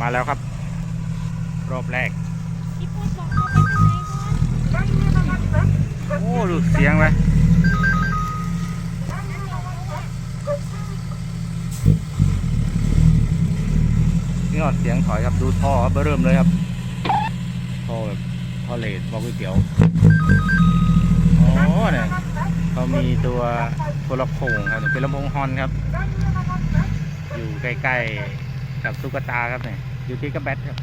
มาแล้วครับ รอบแรกพี่พูดบอกเขาไปทางไหนก่อนโอ้ ดูเสียงไหมนี่อดเสียงถอยครับ ดูท่อครับเบอร์เริ่มเลยครับ ท่อเลดบอกก๋วยเตี๋ยวอ๋อเนี่ยเขามีตัวตัวลำโพงครับเป็นลำโพงฮอนครับ อยู่ใกล้ๆกับตุ๊กตาครับเนี่ยอยู่ที่กระแบตครับ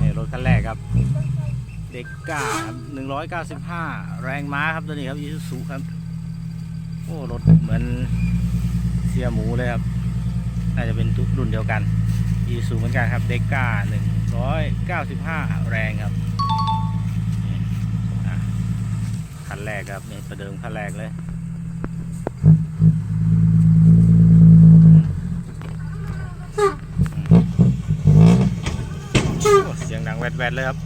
นี่รถคันแรกครับ เด็กก้าหนึ่งร้อยเก้าสิบห้าแรงม้าครับตัวนี้ครับยูซูซุครับ โอ้รถเหมือนเสียหมูเลยครับ น่าจะเป็นรุ่นเดียวกันยูซูเหมือนกันครับเดก้าหนึ่งร้อยเก้าสิบห้าแรงครับคันแรกครับนี่ประเดิมคันแรกเลยเสียงดังแวดๆเลยครับ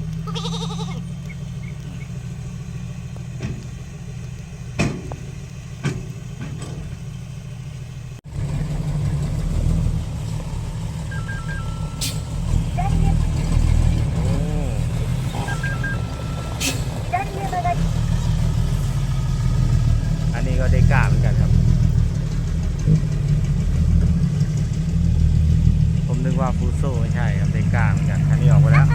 ว่าฟูโซ่ใช่ครับเด้กล้าเหมือนกันคันนี้ออกไปแล้ว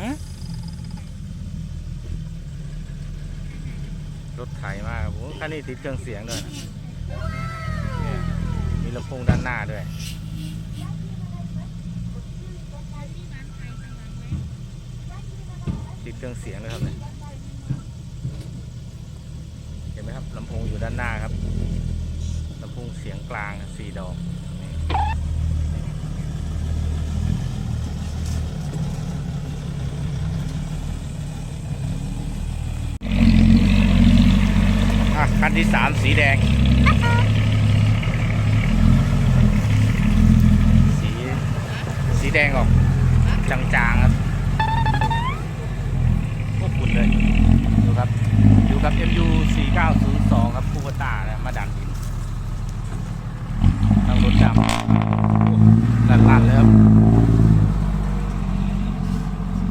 ฮะรถไถ คันนี้ติดเครื่องเสียงด้วยมีลำโพงด้านหน้าด้วยติดเครื่องเสียงด้วยครับเนี่ยเห็นไหมครับลำโพงอยู่ด้านหน้าครับลำโพงเสียงกลางสี่ดอกนี่อะคั นที่สามสีแดง สี สีแดงออก จางๆครับพวกคุณเลย ดูครับ อยู่กับ MU 4902 ครับคูเปต้านะมาดักดินทางรถดำลั่นๆเลยครับ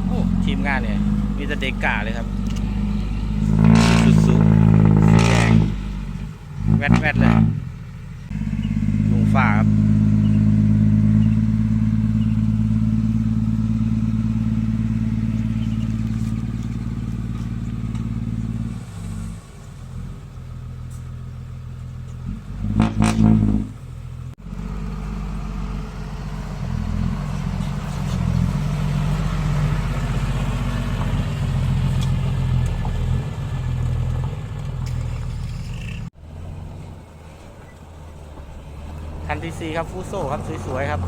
โอ้ทีมงานเนี่ย มีแต่เด็กกาเลยครับ สุดๆสีแดง แวดๆเลย ทีซีครับฟูโซครับสวยๆครับ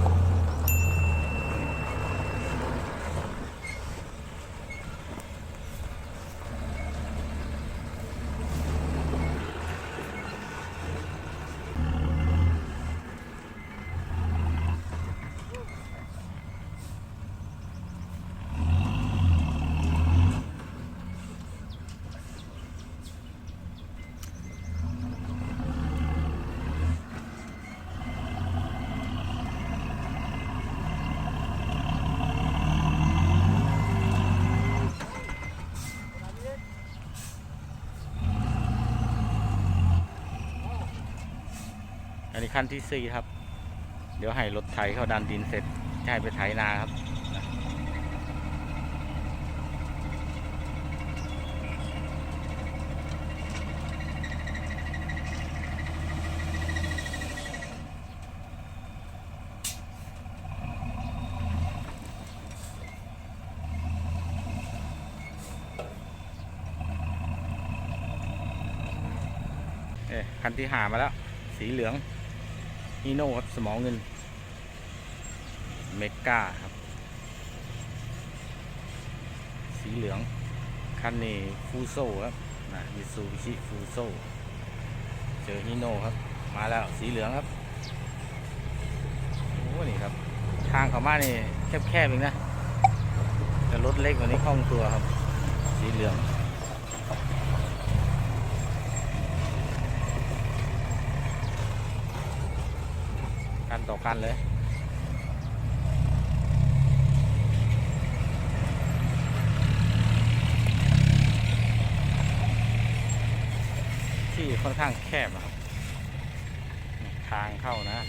ขั้นที่สี่ครับ เดี๋ยวให้รถไถเข้าดันดินเสร็จให้ไปไถนาครับขั้นที่หามาแล้ว สีเหลือง ฮีโน่ครับสมองเงิน เมกาครับ สีเหลือง คันนี้ฟูโซครับนะมิซูบิชิฟูโซเจอฮีโน่ครับ มาแล้วสีเหลืองครับ โอ้นี่ครับ ทางเขามานี่แคบๆเองนะแต่รถเล็กกว่านี้คล่องตัวครับ สีเหลือง ต่อกันเลยที่ค่อนข้างแคบนะครับ ทางเข้านะ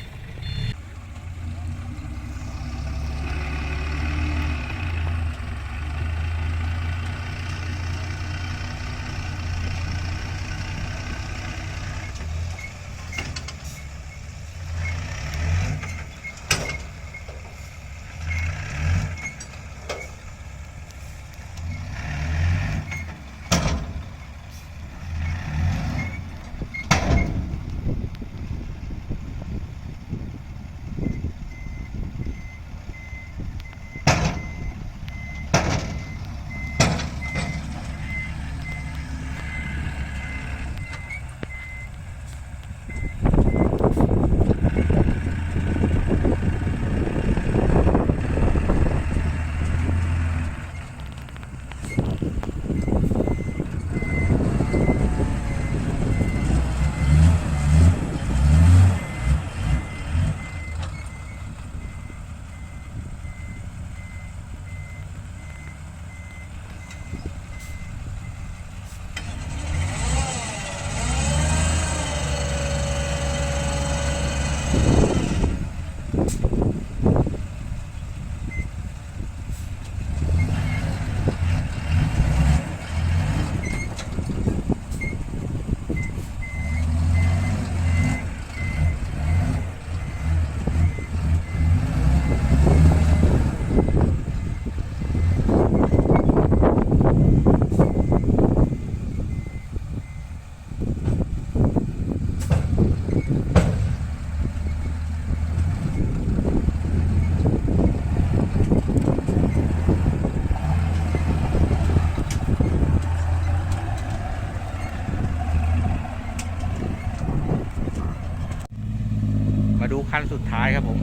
คันสุดท้ายครับผม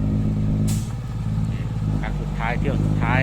คันสุดท้ายเที่ยวสุดท้าย